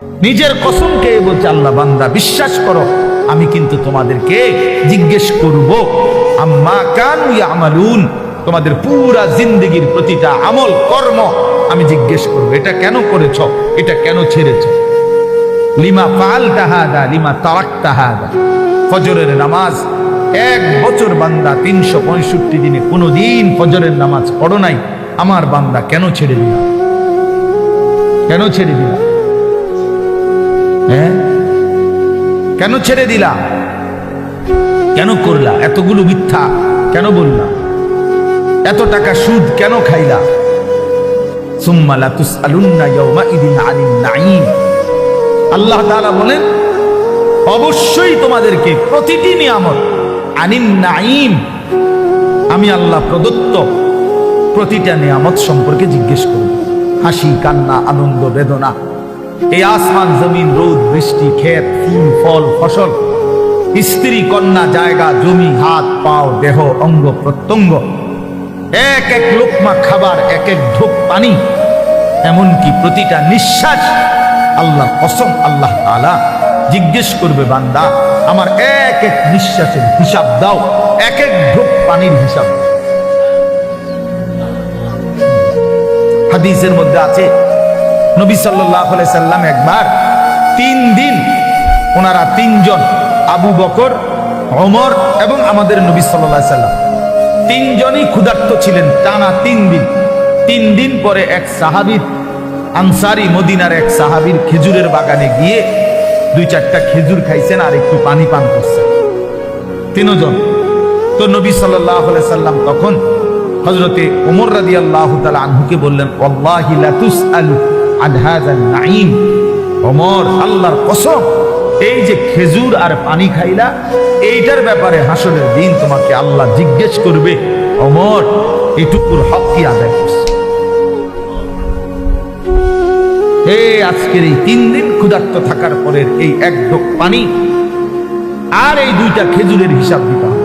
নিজের কসমকে বলছে, আল্লাহ বান্দা, বিশ্বাস করো, আমি কিন্তু তোমাদেরকে জিজ্ঞেস করব, আম্মা কানু ইয়ামালুন, তোমাদের পুরা জিন্দগির প্রতিটা আমল, কর্ম আমি জিজ্ঞেস করব, এটা কেন করেছ, এটা কেন ছেড়েছ? লিমা ফাল তাহাদা লিমা তারাক তাহাদা ফজরের নামাজ, এক বছর বান্দা তিনশো পঁয়ষট্টি দিনে কোনোদিন ফজরের নামাজ পড়ো নাই, আমার বান্দা কেন ছেড়ে দিলাম কেন ছেড়ে দিলাম হ্যাঁ? কেন ছেড়ে দিলাম কেন করলা? এতগুলো মিথ্যা কেন বললা? এত টাকা সুদ কেন খাইলা? আল্লাহ তাআলা বলেন, অবশ্যই তোমাদেরকে প্রতিটি নিয়ামত আনিন নাঈম। আমি আল্লাহ প্রদত্ত প্রতিটা নিয়ামত সম্পর্কে জিজ্ঞেস করব। হাসি, কান্না, আনন্দ, বেদনা এই আসমান, জমিন, রোদ, বৃষ্টি, ক্ষেত, ফুল, ফল, ফসল। স্ত্রী, কন্যা, জায়গা, জমি, হাত, পাও, দেহ, অঙ্গ, প্রত্যঙ্গ। এক এক লোকমা খাবার, এক এক ঢোক পানি। এমনকি প্রতিটা নিঃশ্বাস আল্লাহ কসম, আল্লাহ তাআলা জিজ্ঞেস করবে, বান্দা, আমার এক এক নিঃশ্বাসের হিসাব দাও, এক এক ঢোক পানির হিসাব। হাদিসের মধ্যে আছে নবী সাল্লাহ সাল্লাম একবার তিন দিন ওনারা তিনজন আবু বকর অমর এবং আমাদের নবী সাল্লাহ সাল্লাম তিনজনই ক্ষুধার্ত ছিলেন টানা তিন দিন। তিন দিন পরে এক সাহাবির আনসারি মদিনার এক সাহাবির খেজুরের বাগানে গিয়ে দুই চারটা খেজুর খাইছেন আর একটু পানি পান করছেন। তিনজন। তো নবী সাল্লাহ সাল্লাম তখন হজরতে ওমর রাদি আল্লাহ আনহুকে বললেন আল্লাহি আল্লাহর কসম। এই যে খেজুর আর পানি খাইলা, এইটার ব্যাপারে হাসরের দিন তোমাকে আল্লাহ জিজ্ঞেস করবে। ওমর এটুকুর হক কি আদায় আজকের এই তিন দিন ক্ষুধার্ত থাকার পরের এই এক ঢোক পানি, আর এই দুইটা খেজুরের হিসাব দিতে হবে।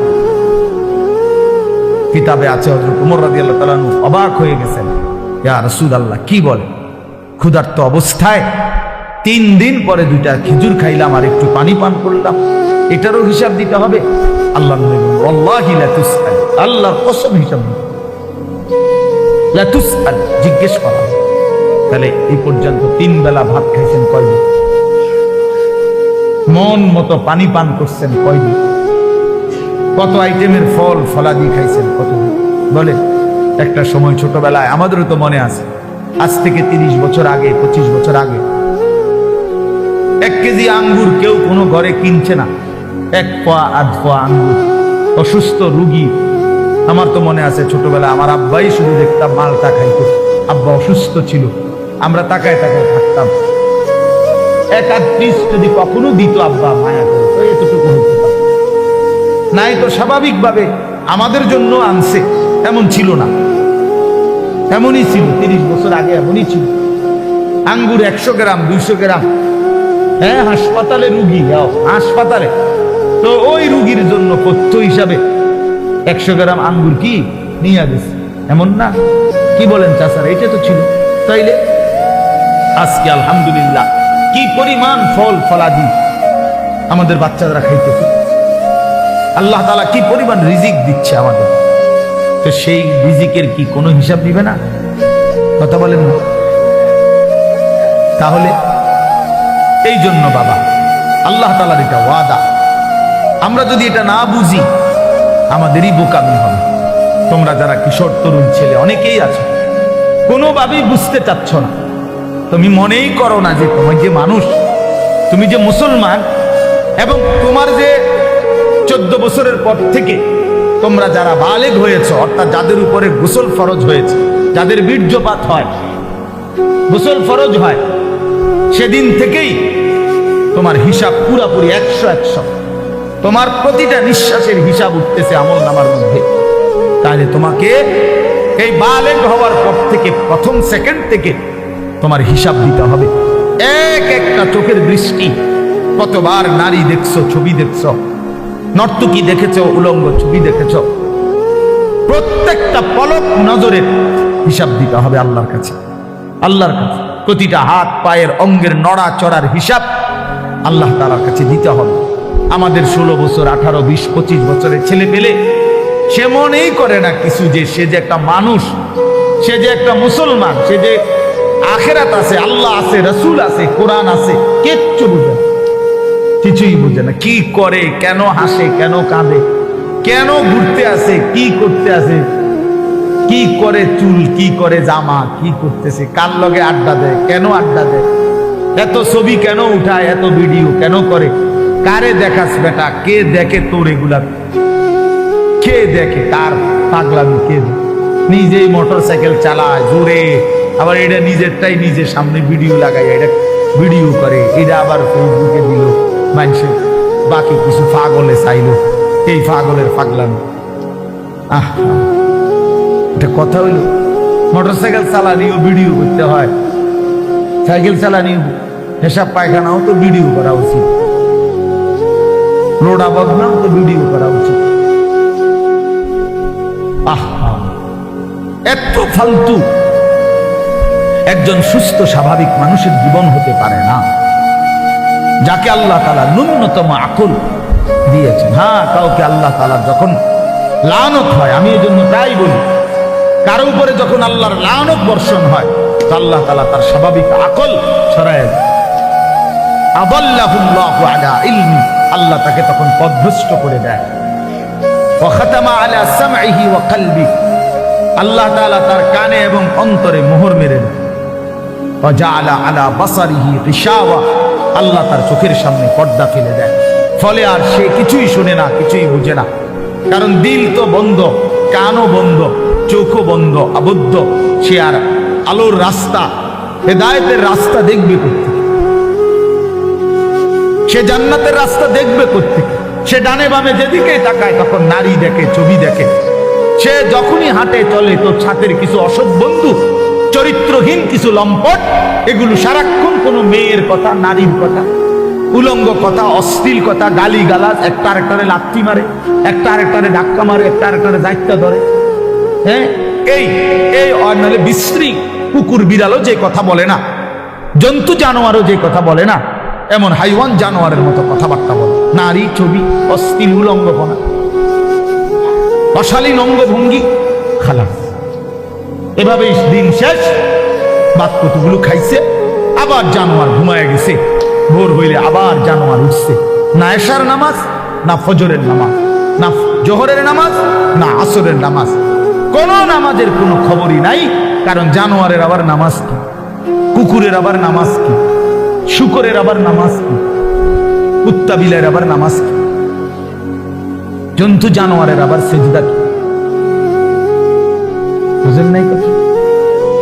কিতাবে আছে হজরত উমর রাজি আল্লাহ তালানু অবাক হয়ে গেছেন। ইয়া রসুল আল্লাহ কি বলে? ক্ষুধার্ত অবস্থায় তিন দিন পরে দুইটা খেজুর খাইলাম আর একটু পানি পান করলাম। এটারও হিসাব দিতে হবে। আল্লাহ আল্লাহ। কসম হিসাব জিজ্ঞেস করা। তাহলে এই পর্যন্ত তিন বেলা ভাত খাইছেন কয়দিন? মন মতো পানি পান করছেন কয়দিন? কত আইটেমের ফল, ফলাদি খাইছেন কত বলে একটা সময় ছোটবেলায়, আমাদেরও তো মনে আছে আজ থেকে তিরিশ বছর আগে, পঁচিশ বছর আগে। এক কেজি আঙ্গুর কেউ কোনো ঘরে কিনছে না। এক পোয়া আধ পোয়া আঙ্গুর। অসুস্থ রুগী। আমার তো মনে আছে ছোটবেলা আমার আব্বাই শুধু দেখতাম মালটা খাইতো। আব্বা অসুস্থ ছিল। আমরা তাকায় তাকায় থাকতাম। এক আধ পিস যদি কখনো দিত আব্বা, মায়া করে। তো এতটুকু নাই তো স্বাভাবিকভাবে আমাদের জন্য আনছে, এমন ছিল না। এমনই ছিল, তিরিশ বছর আগে এমনই ছিল। আঙ্গুর একশো গ্রাম, দুইশো গ্রাম। হ্যাঁ হাসপাতালে রুগী হাসপাতালে। তো ওই রুগীর জন্য পথ্য হিসাবে একশো গ্রাম আঙ্গুর কি নিয়ে গেছে। এমন না? কি বলেন চাষার এটা তো ছিল। তাইলে? আজকে আলহামদুলিল্লাহ, কি পরিমাণ ফল ফলাদি আমাদের বাচ্চারা খাইতেছে। আল্লাহ তালা কি পরিমাণ রিজিক দিচ্ছে আমাদের। তো সেই রিজিকের কি কোনো হিসাব দিবে না? কথা বলেন তাহলে এই জন্য বাবা, আল্লাহ তালার এটা ওয়াদা। আমরা যদি এটা না বুঝি, আমাদেরই বোকামি হবে। তোমরা যারা কিশোর তরুণ ছেলে, অনেকেই আছো। কোনোভাবেই বুঝতে চাচ্ছ না। তুমি মনেই করো না যে তোমার যে মানুষ, তুমি যে মুসলমান, এবং তোমার যে চোদ্দ বছরের পর থেকে তোমরা যারা বালেগ হয়েছ, অর্থাৎ যাদের উপরে গোসল ফরজ হয়েছে, যাদের বীর্যপাত হয়, গোসল ফরজ হয়, সেদিন থেকেই তোমার হিসাব পুরাপুরি একশো একশো। তোমার প্রতিটা নিঃশ্বাসের হিসাব উঠতেছে আমল নামার মধ্যে। তাহলে তোমাকে এই বালেগ হওয়ার পর থেকে প্রথম, সেকেন্ড থেকে তোমার হিসাব দিতে হবে। এক একটা চোখের দৃষ্টি, কতবার নারী দেখছ, ছবি দেখছ নর্তকী দেখেছ, উলঙ্গ ছবি দেখেছ। প্রত্যেকটা পলক নজরের হিসাব দিতে হবে আল্লাহর কাছে। আল্লাহর কাছে। প্রতিটা হাত, পায়ের অঙ্গের নড়া চড়ার হিসাব আল্লাহ তালার কাছে দিতে হবে। আমাদের ষোলো বছর, আঠারো, বিশ, পঁচিশ বছরের ছেলে পেলে সে মনেই করে না কিছু যে সে যে একটা মানুষ, সে যে একটা মুসলমান, সে যে আখেরাত আছে, আল্লাহ আছে, রসুল আছে, কোরআন আছে, কিচ্ছু বুঝে না। কিছুই বুঝে না। কি করে, কেন হাসে, কেন কাঁদে, কেন ঘুরতে আসে, কি করতে আসে, কি করে চুল, কি করে জামা, কি করতেছে, কার লগে আড্ডা দেয়, কেন আড্ডা দেয়, এত ছবি কেন উঠায়, এত ভিডিও কেন করে, কারে দেখাস বেটা, কে দেখে তোর এগুলা? কে দেখে, কার পাগলামি, কে? নিজেই মোটর সাইকেল চালায়, জোরে, আবার এটা নিজেরটাই নিজের সামনে ভিডিও লাগাই এটা ভিডিও করে, এটা আবার ফেসবুকে দিল। মানুষের বাকি কিছু পাগলে চাইলো। এই পাগলের পাগলামি আহ, এটা কথা হইল। মোটর সাইকেল চালানিও ভিডিও করতে হয়। সাইকেল চালানিও হিসাব পায়খানাও তো ভিডিও করা উচিত। রোডা বদনাও তো ভিডিও করা উচিত। আহা, এত ফালতু। একজন সুস্থ, স্বাভাবিক মানুষের জীবন হতে পারে না। যাকে আল্লাহ তালা ন্যূনতম আকল দিয়েছেন। হ্যাঁ কাউকে আল্লাহ তালা যখন লানত হয়, আমি এই জন্য তাই বলি, কারও উপরে যখন আল্লাহর লানত বর্ষণ হয়, তো আল্লাহ তালা তার স্বাভাবিক আকল দেয়। আলা ইলমি, আল্লাহ তাকে তখন পদভ্রষ্ট করে দেয় আলা আল্লাহ তাআলা তার কানে এবং অন্তরে মোহর মেরে দেন ওয়াজাআলা আলা বাসারিহি আল্লাহ তার চোখের সামনে পর্দা ফেলে দেয়। ফলে আর সে কিছুই শুনে না, কিছুই বুঝে না। কারণ দিল তো বন্ধ, কানও বন্ধ, চোখও বন্ধ, আবদ্ধ। সে আর আলোর রাস্তা, হেদায়েতের রাস্তা দেখবে করতে সে জান্নাতের রাস্তা দেখবে করতে সে ডানে বামে যেদিকে তাকায়, তখন নারী দেখে, ছবি দেখে। সে যখনই হাঁটে, চলে, তো ছাতের কিছু অসৎ বন্ধু চরিত্রহীন কিছু লম্পট, এগুলো সারাক্ষণ কোনো মেয়ের কথা, নারীর কথা। উলঙ্গ কথা, অশ্লীল কথা গালি গালাজ একটা আরেকটারে লাত্তি মারে, একটা আরেকটারে ধাক্কা মারে, একটা আরেকটারে দায়িত্ব ধরে। হ্যাঁ? এই এই নাহলে বিশ্রী কুকুর বিড়ালও যে কথা বলে না, জন্তু জানোয়ারও যে কথা বলে না, এমন হাইওয়ান জানোয়ারের মতো কথাবার্তা বলে। নারী ছবি, অশ্লীল উলঙ্গপনা। অশালীন অঙ্গভঙ্গি, খালাস। এভাবেই দিন শেষ। বাক্যটুগুলো খাইছে, আবার জানোয়ার ঘুমায় গেছে। ভোর হইলে আবার জানোয়ার উঠছে। না এশার নামাজ, না ফজরের নামাজ, না জোহরের নামাজ, না আসরের নামাজ। কোন নামাজের কোনো খবরই নাই, কারণ জানোয়ারের আবার নামাজ কি? কুকুরের আবার নামাজ কি? শুকরের আবার নামাজ কি? কুত্তা বিলের আবার নামাজ কি? জন্তু জানোয়ারের আবার সেজদা কি? বুঝেন নাই কথা?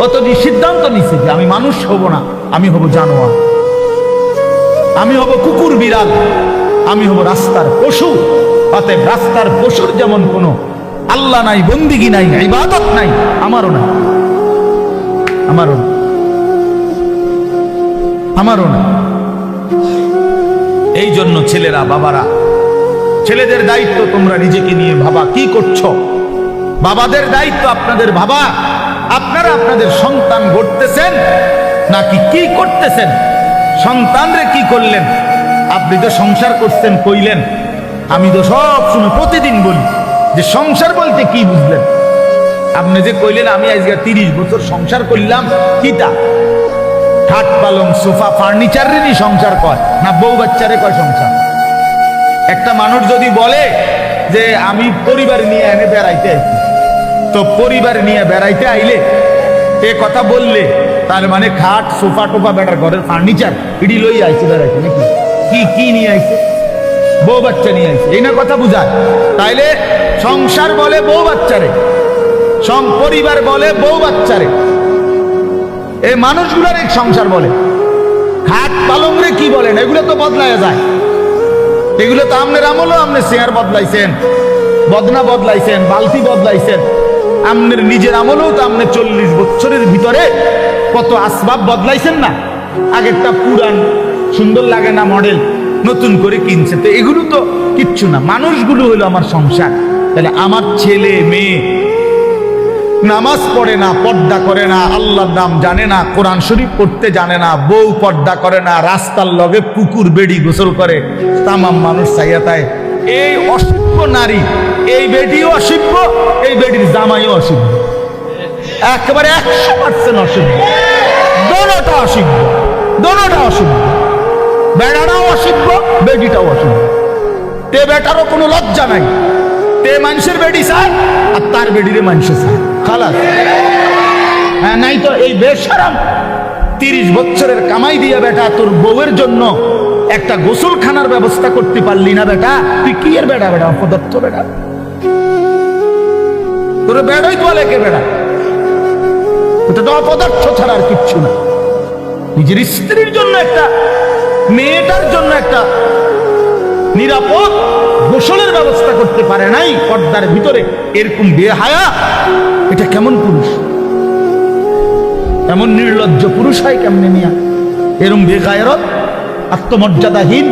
অত সিদ্ধান্ত নিছে যে আমি মানুষ হব না, আমি হব জানোয়ার। আমি হব কুকুর বিড়াল, আমি হব রাস্তার পশু। অতএব রাস্তার পশুর যেমন কোনো আল্লাহ নাই, বন্দিগি নাই, ইবাদত নাই, আমারও নাই। আমারও না আমারও না এই জন্য ছেলেরা, বাবারা, ছেলেদের দায়িত্ব তোমরা নিজেকে নিয়ে ভাবা, কি করছ? বাবাদের দায়িত্ব আপনাদের বাবা। আপনারা আপনাদের সন্তান গড়তেছেন, নাকি কি করতেছেন? সন্তানরে কি করলেন? আপনি তো সংসার করছেন, কইলেন। আমি তো সব সময় প্রতিদিন বলি যে সংসার বলতে কি বুঝলেন? আপনি যে কইলেন, আমি আজকে তিরিশ বছর সংসার করলাম কিটা খাট পালং, সোফা, ফার্নিচারেরই সংসার কয়, না বউ বাচ্চারে কয় সংসার? একটা মানুষ যদি বলে যে, আমি পরিবার নিয়ে এনে বেড়াইতে আইছি তো পরিবার নিয়ে বেড়াইতে আইলে, এ কথা বললে, তার মানে খাট, সোফা টোফা বেটার ঘরের ফার্নিচার, ইডি লই আইছে বেড়াইতে নাকি? কি কি নিয়ে আইছে? বউ বাচ্চা নিয়ে আইছে। এই না কথা বুঝায়। তাইলে সংসার বলে বউ বাচ্চারে, সং পরিবার বলে বউ বাচ্চারে। এই মানুষগুলোর এক সংসার বলে। খাট পালং রে কি বলেন? এগুলো তো বদলায় যায়। এগুলো তো আমনের আমলও আপনি চেয়ার বদলাইছেন। বদনা বদলাইছেন, বালতি বদলাইছেন। আমনের নিজের আমলেও তো আপনি চল্লিশ বছরের ভিতরে কত আসবাব বদলাইছেন না? আগেরটা পুরান, সুন্দর লাগে না মডেল নতুন করে কিনছে। তো এগুলো তো কিচ্ছু না, মানুষগুলো হলো আমার সংসার। তাহলে আমার ছেলে, মেয়ে, নামাজ পড়ে না, পর্দা করে না, আল্লাহর নাম জানে না, কোরআন শরীফ পড়তে জানে না, বউ পর্দা করে না, রাস্তার লগে পুকুর, বেড়ি গোসল করে, তামাম মানুষ চাইয়াতায় এই অসভ্য নারী, এই বেডিও অসভ্য, এই বেটির জামাইও অসভ্য। একেবারে একশো পার্সেন্ট অসভ্য। দোনোটা অসভ্য দোনোটা অসভ্য। বেড়াটাও অসভ্য বেডিটাও অসভ্য। তে বেটারও কোনো লজ্জা নাই। তে মানুষের বেডি চায় আর তার বেডিরে মানুষে চায় খালাস। হ্যাঁ নাই তো এই বেশারাম তিরিশ বছরের কামাই দিয়া বেটা তোর বউয়ের জন্য একটা গোসলখানার ব্যবস্থা করতে পারলি না বেটা। তুই কি এর বেটা বেটা অপদত্ত বেটা তোর বেড়াই তো লেকে বেড়া। ওটা তো অপদার্থ ছাড়া আর কিচ্ছু না। নিজের স্ত্রীর জন্য একটা, মেয়েটার জন্য একটা নিরাপদ গোসলের ব্যবস্থা করতে পারে নাই পর্দার ভিতরে। এরকম বেহায়া, এটা কেমন পুরুষ? এমন নির্লজ্জ পুরুষ হয় কেমনে নিয়া এরম বেগায়রত আত্মমর্যাদাহীন।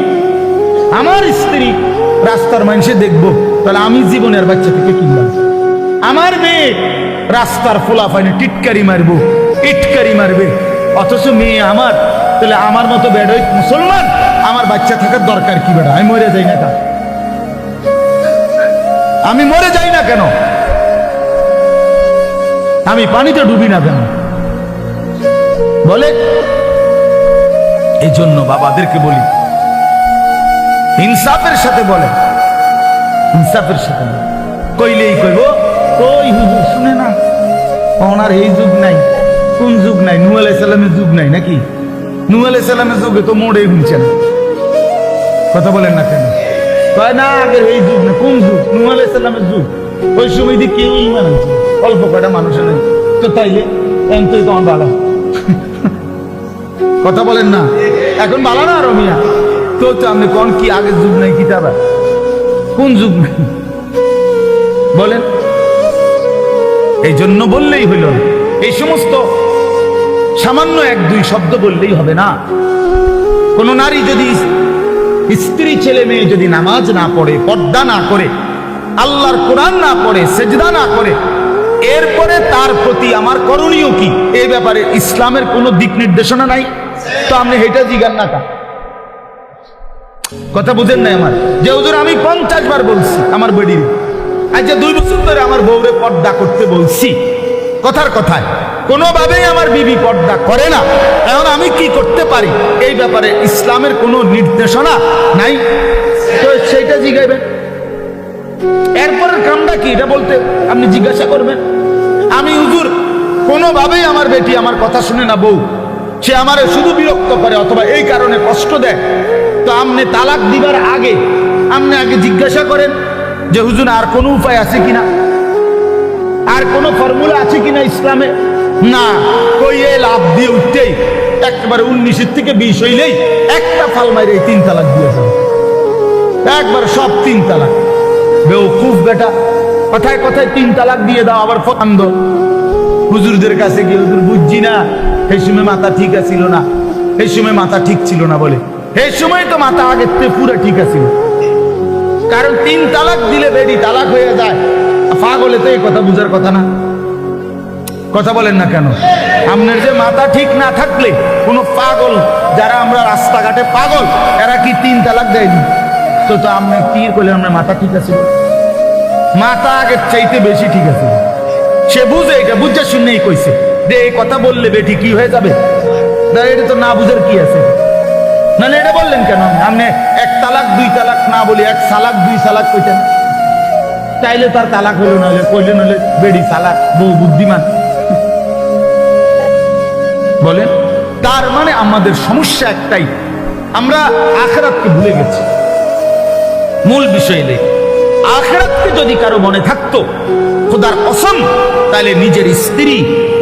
আমার স্ত্রী রাস্তার মানুষে দেখব, তাহলে আমি জীবনের বাচ্চা থেকে কিনলাম। আমার মেয়ে রাস্তার ফোলা ফাইনে টিটকারি মারবো ইটকারি মারবে। অথচ মেয়ে আমার, তাহলে আমার মতো বেড়ই মুসলমান, আমার বাচ্চা থাকার দরকার কি বেড়া? আমি মরে যাই না কেন? আমি মরে যাই না কেন? আমি পানিতে ডুবি না কেন? বলে এই জন্য বাবাদেরকে বলি, ইনসাফের সাথে বলে। ইনসাফের সাথে বলে। কইলেই কইব, ওই হুজুর, শুনে না, ওনার এই যুগ নাই, কোন যুগ নাই নু আলাই সালামের যুগ নাই নাকি? নু আলাই সালামের যুগে তো মোড়েই শুনছে না। কথা বলেন না কেন? কয়, না, আগের এই যুগ না, কোন যুগ? নু আলাই সালামের যুগ। ওই সময় দিয়ে কেউ ইমান অল্প কয়টা মানুষের তো তাইলে তুই তোমার ভালো কথা বলেন না। এখন ভালো না রমিয়া? তো তো আপনি কোন কি আগের যুগ নাই কি তারা কোন যুগ নাই? বলেন। এই জন্য বললেই হইল না। এই সমস্ত সামান্য এক দুই শব্দ বললেই হবে না। কোন নারী যদি স্ত্রী ছেলে মেয়ে যদি নামাজ না পড়ে, পর্দা না করে, আল্লাহর কোরআন না পড়ে, সেজদা না করে, এরপরে তার প্রতি আমার করণীয় কি? এই ব্যাপারে ইসলামের কোনো দিক নির্দেশনা নাই। তো আপনি হেটা জিগান না কা কথা বুঝেন নাই আমার? যে হুজুর আমি পঞ্চাশ বার বলছি আমার বেডির। যে দুই বছর ধরে আমার বউরে পর্দা করতে বলছি, কথার কথায়। কোনোভাবেই আমার বিবি পর্দা করে না। এখন আমি কি করতে পারি? এই ব্যাপারে ইসলামের কোনো নির্দেশনা নাই। তো সেইটা জিগাইবেন। এরপরের কামটা কি? এটা বলতে আপনি জিজ্ঞাসা করবেন। আমি হুজুর, কোনোভাবেই আমার বেটি আমার কথা শুনে না বউ। সে আমারে শুধু বিরক্ত করে অথবা এই কারণে কষ্ট দেয়। তো আপনি তালাক দিবার আগে আপনি আগে জিজ্ঞাসা করেন যে, হুজুর, আর কোনো উপায় আছে কিনা? আর কোনো ফর্মুলা আছে কিনা ইসলামে? না, কই এ লাভ দিয়ে উঠতেই একেবারে উনিশের থেকে বিশ হইলেই একটা ফাল মাইরে তিন তালাক দিয়ে যাবে একবার সব তিন তালাক। বেউকুফ বেটা, কথায় কথায় তিন তালাক দিয়ে দাও, আবার ফন্দ হুজুরদের কাছে গিয়ে, হুজুর, বুঝছি না। সেই সময় মাথা ঠিক আছিল না। সেই সময় মাথা ঠিক ছিল না বলে। সেই সময় তো মাথা আগের থেকে পুরো ঠিক আছিল। কারণ তিন তালাক দিলে বেডি তালাক হয়ে যায়। পাগলে তো এই কথা বুঝার কথা না। কথা বলেন না কেন? আপনার যে মাথা ঠিক না থাকলে কোনো পাগল, যারা আমরা রাস্তাঘাটে পাগল, এরা কি তিন তালাক দেয়নি? তো তো আপনি কি করলে আমরা মাথা ঠিক আছে মাথা আগের চাইতে বেশি ঠিক আছে সে বুঝে, এটা বুঝে শুনেই কইছে। যে এই কথা বললে বেটি, কি হয়ে যাবে? এটা তো না বুঝার কি আছে? নাহলে এটা বললেন কেন? আপনি এক তালাক, দুই তালাক, না বলি এক সালাক, দুই সালাক কইতেন। চাইলে তার তালাক হলো নাহলে কইলে নাহলে বেডি সালাক বহু বুদ্ধিমান। বলেন, তার মানে আমাদের সমস্যা একটাই। আমরা আখরাতকে ভুলে গেছি। মূল বিষয় নেই আখরাতকে যদি কারও মনে থাকতো খোদার অসম তাহলে নিজের স্ত্রী,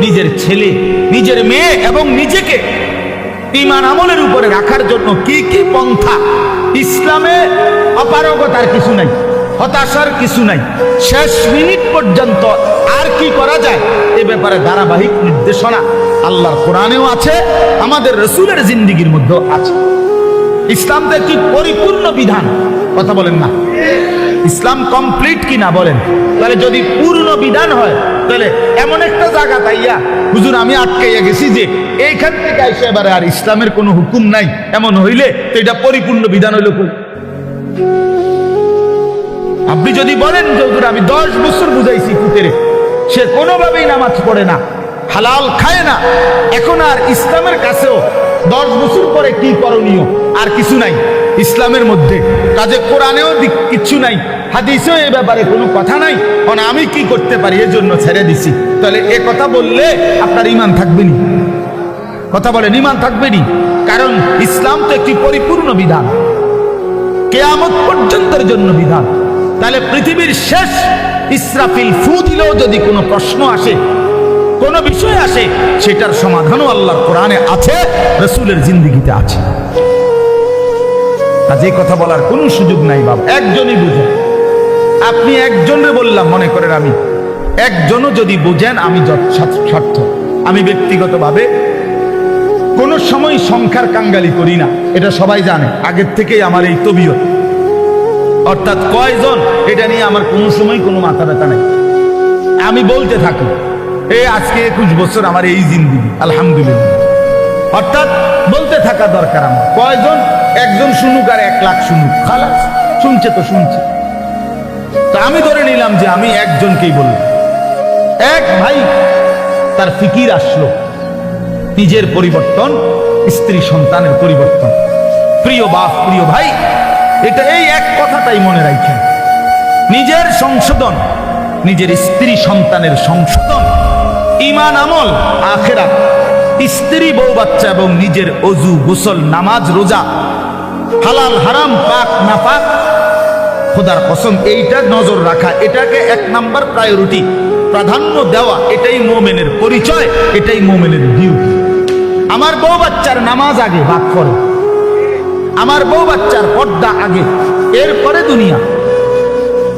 নিজের ছেলে, নিজের মেয়ে এবং নিজেকে ইমান আমলের উপরে রাখার জন্য কি কি পন্থা? ইসলামে অপারগতার কিছু নাই, হতাশার কিছু নাই, শেষ মিনিট পর্যন্ত আর কি করা যায়? এ ব্যাপারে ধারাবাহিক নির্দেশনা আল্লাহর কোরআনেও আছে, আমাদের রসুলের জিন্দিগির মধ্যেও আছে। ইসলামদের কি পরিপূর্ণ বিধান? কথা বলেন না। ইসলাম কমপ্লিট কিনা বলেন? তাহলে যদি পূর্ণ বিধান হয়, তাহলে এমন একটা জায়গা তাইয়া, হুজুর, আমি আটকাইয়া গেছি যে এইখান থেকে আইসে এবারে আর ইসলামের কোনো হুকুম নাই, এমন হইলে তো এটা পরিপূর্ণ বিধান হইল আপনি যদি বলেন যে, হুজুর, আমি দশ বছর বুঝাইছি কুতেরে সে কোনোভাবেই নামাজ পড়ে না, হালাল খায় না, এখন আর ইসলামের কাছেও দশ বছর পরে কি করণীয়? আর কিছু নাই। ইসলামের মধ্যে। কাজে কোরআনেও কিচ্ছু নাই, হাদিসেও এ ব্যাপারে কোনো কথা নাই। কারণ আমি কি করতে পারি এর জন্য ছেড়ে দিছি। তাহলে এ কথা বললে আপনার ইমান থাকবে নি। কথা বলেন, ইমান থাকবে নি। কারণ ইসলাম তো একটি পরিপূর্ণ বিধান। কেয়ামত পর্যন্তের জন্য বিধান। তাহলে পৃথিবীর শেষ ইসরাফিল ফু দিলেও যদি কোনো প্রশ্ন আসে, কোন বিষয় আসে, সেটার সমাধানও আল্লাহর কোরআনে আছে, রসুলের জিন্দিগিতে আছে। এই কথা বলার কোনো সুযোগ নাই বাবা। একজনই বুঝে। আপনি একজনে বললাম, মনে করেন আমি। একজনও যদি বুঝেন, আমি স্বার্থ আমি ব্যক্তিগতভাবে কোনো সময় সংখ্যার কাঙ্গালি করি না। এটা সবাই জানে। আগের থেকেই আমার এই তবিয়ত। অর্থাৎ কয়জন, এটা নিয়ে আমার কোনো সময় কোনো মাথা ব্যথা নেই। আমি বলতে থাকি, এই আজকে একুশ বছর আমার এই জিন্দিগি। আলহামদুলিল্লাহ। অর্থাৎ বলতে থাকা দরকার আমার। কয়জন? একজন শুনুক আর এক লাখ শুনুক। খালাস, শুনছে তো শুনছে। তো আমি ধরে নিলাম যে আমি একজনকেই বললাম। এক ভাই তার ফিকির আসলো। নিজের পরিবর্তন, স্ত্রী সন্তানের পরিবর্তন। প্রিয় বাপ, প্রিয় ভাই, এটা এই এক কথাটাই মনে রাখেন। নিজের সংশোধন, নিজের স্ত্রী সন্তানের সংশোধন, ইমান আমল, আখেরাত। স্ত্রী, বউ, বাচ্চা এবং নিজের অজু, গোসল, নামাজ, রোজা। হালাল, হারাম, পাক না পাক খোদার কসম, এইটা নজর রাখা, এটাকে এক নাম্বার প্রায়োরিটি প্রাধান্য দেওয়া, এটাই মোমেনের পরিচয়, এটাই মোমেনের ডিউটি আমার বউ বাচ্চার নামাজ আগে বাদ করে। আমার বউ বাচ্চার পর্দা আগে। এরপরে দুনিয়া।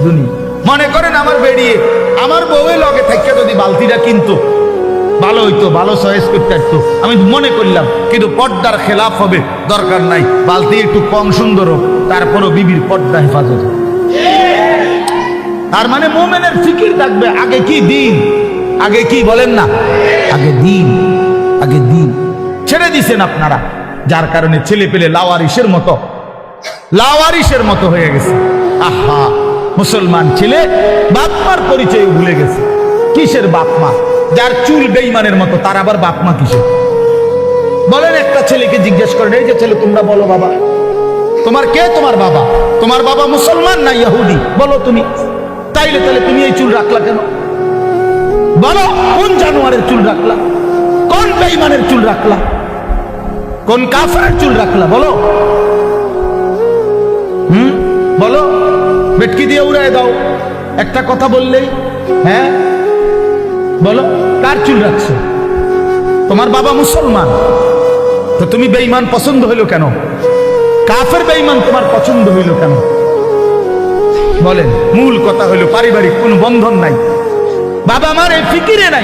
দুনিয়া। মনে করেন আমার বেরিয়ে আমার বউয়ের লগে থেকে যদি বালতিটা কিনতো ভালো হইতো, ভালো চয়েস করতে পারতো। আমি মনে করলাম, কিন্তু পর্দার খেলাফ হবে, দরকার নাই। বালতি একটু কম সুন্দর হোক, তারপরও বিবির পর্দা হেফাজত তার মানে মোমেনের ফিকির থাকবে, আগে কি দিন? আগে কি বলেন না? আগে দিন আগে দিন। ছেড়ে দিছেন আপনারা, যার কারণে ছেলে পেলে লাওয়ারিসের মতো লাওয়ারিসের মতো হয়ে গেছে। আহা, মুসলমান ছেলে, বাপমার পরিচয় ভুলে গেছে। কিসের বাপমা? যার চুল বেইমানের মতো, তার আবার বাপমা কিসের? বলেন একটা ছেলেকে জিজ্ঞেস করেন, এই যে ছেলে, তোমরা বলো বাবা। তোমার কে? তোমার বাবা? তোমার বাবা মুসলমান না ইহুদি? বলো তুমি। তাইলে তাহলে তুমি এই চুল রাখলা কেন? বলো, কোন জানোয়ারের চুল রাখলা? কোন বেইমানের চুল রাখলা? কোন কাফারের চুল রাখলা? বলো। হুম, বলো। বেটকি দিয়ে উড়ায় দাও। একটা কথা বললেই? হ্যাঁ? বলো, কার চুল রাখছো? তোমার বাবা মুসলমান। তো তুমি বেঈমান পছন্দ হইল কেন? কাফের বেঈমান তোমার পছন্দ হইল কেন? বলেন, মূল কথা হইল পারিবারিক কোনো বন্ধন নাই। বাবা আমার এই ফিকিরে নাই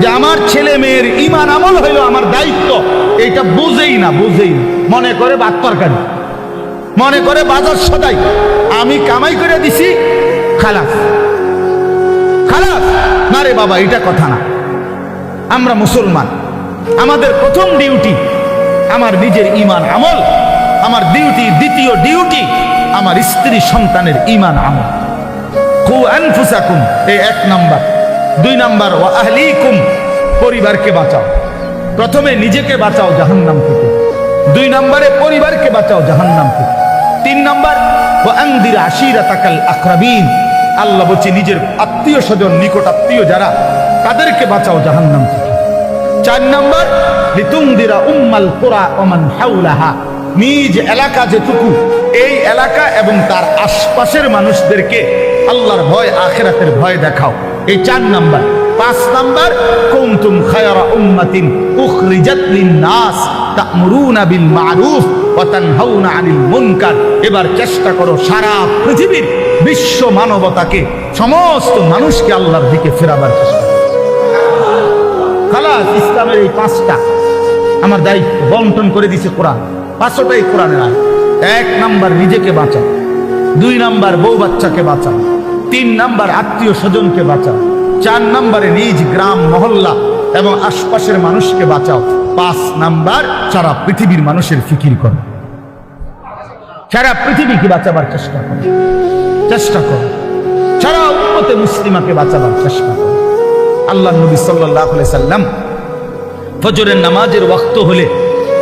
যে আমার ছেলে মেয়ের ইমান আমল হইল আমার দায়িত্ব। এইটা বুঝেই না বুঝেই না। মনে করে বাদ তরকারি। মনে করে বাজার সদাই। আমি কামাই করে দিছি খালাস। না রে বাবা এটা কথা না। আমরা মুসলমান। আমাদের প্রথম ডিউটি আমার নিজের ইমান আমল, আমার ডিউটি দ্বিতীয় ডিউটি আমার স্ত্রী সন্তানের ইমান আমল। কু এই এক নাম্বার। দুই নাম্বার, ওয়া আহলিকুম, পরিবারকে বাঁচাও। প্রথমে নিজেকে বাঁচাও জাহান্নাম থেকে। দুই নম্বরে পরিবারকে বাঁচাও জাহান্নাম থেকে। তিন নাম্বার ও আংদির আশিরা তাকাল আখরাবিন আল্লাহ বলছে, নিজের আত্মীয় স্বজন, নিকট আত্মীয় যারা, তাদেরকে বাঁচাও জাহান্নাম থেকে। চার নাম্বার লিতুংদিরা উম্মাল কোরা ওমান হাউলাহা নিজ এলাকা যেটুকু, এই এলাকা এবং তার আশপাশের মানুষদেরকে আল্লাহর ভয়, আখেরাতের ভয় দেখাও। এই চার নাম্বার। পাঁচ নাম্বার, কুনতুম খায়রা উম্মাতিন উখরিজাত লিন-নাস তা'মুরুনা বিল মা'রুফ ওয়া তানহাউনা আনিল মুনকার। এবার চেষ্টা করো সারা পৃথিবীর বিশ্ব মানবতাকে সমস্ত মানুষকে আল্লাহর দিকে ফেরাবার। খালাস ইসলামের এই পাঁচটা আমার দায়িত্ব বন্টন করে দিছে কোরআন। পাঁচটাই কোরআনের আয় এক নাম্বার নিজেকে বাঁচাও। দুই নাম্বার বউ বাচ্চাকে বাঁচাও। তিন নাম্বার আত্মীয় স্বজনকে বাঁচাও। চার নাম্বারে নিজ গ্রাম, মহল্লা এবং আশপাশের মানুষকে বাঁচাও। পাঁচ নাম্বার সারা পৃথিবীর মানুষের ফিকির করো। সারা পৃথিবীকে বাঁচাবার চেষ্টা করো। চেষ্টা করো। সারা উম্মতে মুসলিমাকে বাঁচাবার চেষ্টা করো। আল্লাহ নবী সাল্লাহ সাল্লাম ফজরের নামাজের ওয়াক্ত হলে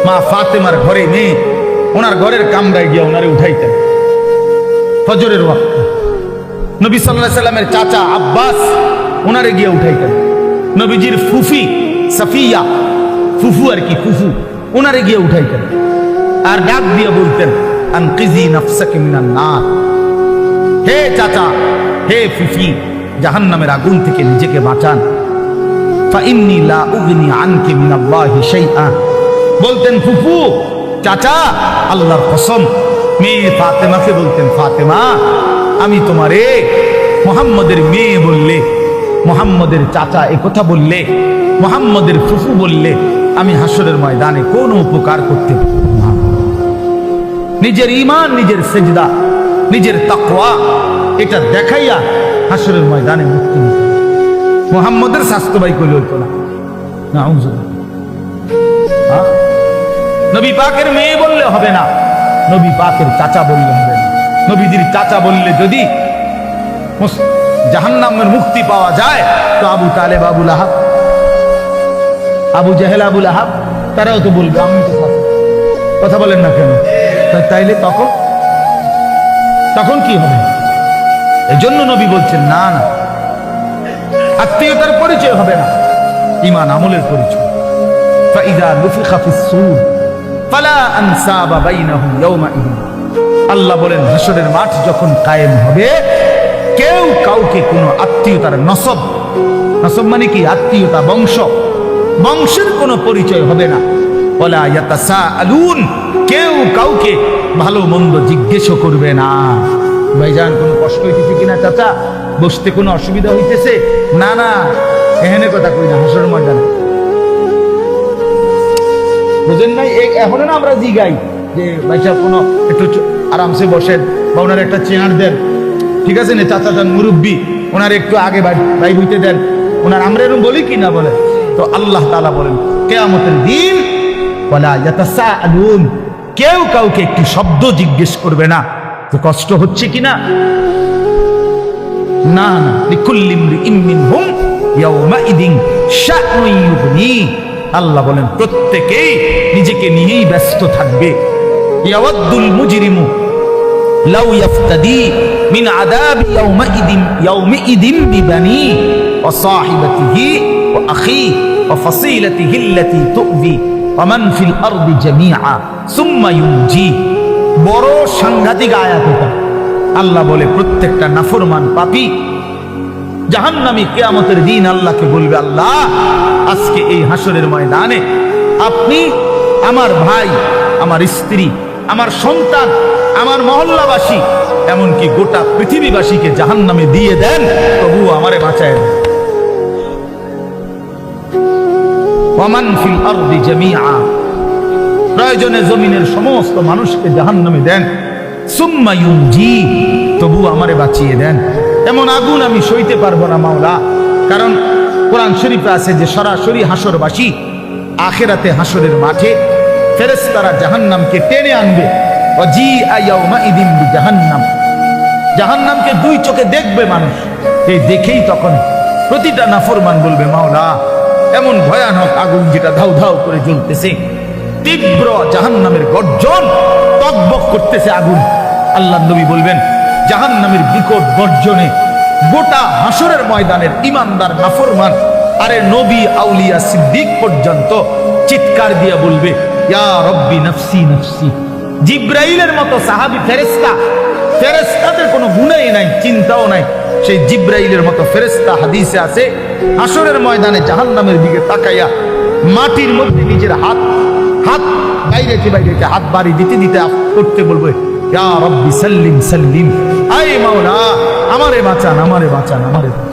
মা ফাতেমার ঘরে মেয়ে ওনার ঘরের কামরায় গিয়ে ওনারে উঠাইতেন। ফজরের ওয়াক্ত। নবী সাল্লাহ সাল্লামের চাচা আব্বাস ওনারে গিয়ে উঠাইতেন। নবীজির ফুফি সাফিয়া, ফুফু আর কি, ফুফু, ওনারে গিয়ে উঠাইতেন। আর ডাক দিয়ে বলতেন, আনকিজি নাফসাকে মিনান নার। হে চাচা হে ফুফি, জাহান্নামের আগুন থেকে নিজেকে বাঁচান। বলতেন, ফুফু, চাচা, আল্লাহর কসম, মেয়ে ফাতেমাকে বলতেন, ফাতেমা, আমি তোমারে মোহাম্মদের মেয়ে বললে, মোহাম্মদের চাচা কথা বললে, মোহাম্মদের ফুফু বললে, আমি হাসরের ময়দানে কোনো উপকার করতে না। নিজের ইমান নিজের সেজদা, নিজের তাকওয়া এটা দেখাইয়া হাসরের ময়দানে মুক্তি নিতে মোহাম্মদের স্বাস্থ্য বাই করলে হইতো না? নবী পাকের মেয়ে বললে হবে না। নবী পাকের চাচা বললে হবে না। নবীজির চাচা বললে যদি জাহান্নামের মুক্তি পাওয়া যায়, তো আবু তালেব আবুল আহাব আবু জাহেল আবুল আহাব তারাও তো বলবে, আমি তো কথা বলেন না কেন? তাইলে তখন তখন কি হবে? এজন্য নবী বলছেন, না না, আত্মীয়তার পরিচয় হবে না ইমান আমলের পরিচয়। আল্লাহ বলেন হাসরের মাঠ যখন কায়েম হবে, কেউ কাউকে কোনো আত্মীয়তার নসব নসব মানে কি? আত্মীয়তা বংশ, বংশের কোনো পরিচয় হবে না। বলা কেউ কাউকে ভালো মন্দ জিজ্ঞেস করবে না। ভাইজান, কোনো কষ্ট হইতেছে কিনা চাচা? বসতে কোনো অসুবিধা হইতেছে? না না এখানে কথা কই না হাসর ময়দানে। বুঝেন নাই? এখনও না আমরা জিগাই যে ভাই কোনো একটু আরামসে বসেন বা ওনার একটা চেয়ার দেন। ঠিক আছে না, চাচা যান, মুরব্বী, ওনার একটু আগে বাই হইতে দেন। ওনার আমরা এরকম বলি কি না বলে? তো আল্লাহ তাআলা বলেন, কেয়ামতের দিন বলা কেউ কাউকে একটি শব্দ জিজ্ঞেস করবে না। যে কষ্ট হচ্ছে কিনা? না না ইউগনি। আল্লাহ বলেন, প্রত্যেকেই নিজেকে নিয়েই ব্যস্ত থাকবে। ইয়াওয়াদ্দুল মুজরিমু লাউ ইয়াফতাদি মিন আযাবি ইয়াউমাইদিন ইয়াউমাইদিন বিবানি ওয়া সাহিবাতিহি ওয়া আখি ওয়া ফাসিলাতিহি আল্লাতী তু'বি ওয়া মান ফিল আরদি জামিআ সুম্মা ইউনজি। বড় সাংঘাতিক আয়াত এটা। আল্লাহ বলে, প্রত্যেকটা নাফরমান পাপী জাহান্নামী কেয়ামতের দিন আল্লাহকে বলবে, আল্লাহ, আজকে এই হাসরের ময়দানে আপনি আমার ভাই, আমার স্ত্রী, আমার সন্তান, আমার মহল্লাবাসী, এমনকি গোটা পৃথিবীবাসীকে জাহান্নামে দিয়ে দেন, তবু আমারে বাঁচায় দেন ওয়ামান ফিল প্রয়োজনে জমিনের সমস্ত মানুষকে জাহান্নামে দেন। সুম্মা ইউনজি তবু আমারে বাঁচিয়ে দেন। এমন আগুন আমি সইতে পারব না, মাওলা। কারণ কোরআন শরীফে আছে যে, সরাসরি হাসরবাসী আখেরাতে হাসরের মাঠে ফেরেশতারা জাহান্নামকে টেনে আনবে। অজি আয়াউমা ইদিম জাহান্নাম জাহান্নামকে দুই চোখে দেখবে মানুষ। এই দেখেই তখন প্রতিটা নাফরমান বলবে, মাওলা, এমন ভয়ানক আগুন যেটা ধাউ ধাউ করে জ্বলতেছে। তীব্র জাহান্নামের গর্জন তকবক করতেছে আগুন। আল্লাহ নবী বলবেন, জাহান্নামের বিকট গর্জনে গোটা হাসরের ময়দানের ইমানদার নাফরমান, আরে নবী আউলিয়া সিদ্দিক পর্যন্ত চিৎকার দিয়ে বলবে রব্বি নফসি নফসি। জিব্রাইলের মতো সাহাবি ফেরেস্তা ফেরেস্তাদের কোনো গুণাই নাই, চিন্তাও নাই। সেই জিব্রাইলের মতো ফেরেস্তা হাদিসে আছে হাসরের ময়দানে জাহান্নামের দিকে তাকাইয়া মাটির মধ্যে নিজের হাত হাত বাইরে বাইরে হাত বাড়ি দিতে দিতে করতে বলবে, ইয়া রব্বি সাল্লিম সাল্লিম আই মাওলা, আমারে বাঁচান আমারে বাঁচান আমারে বাঁচান।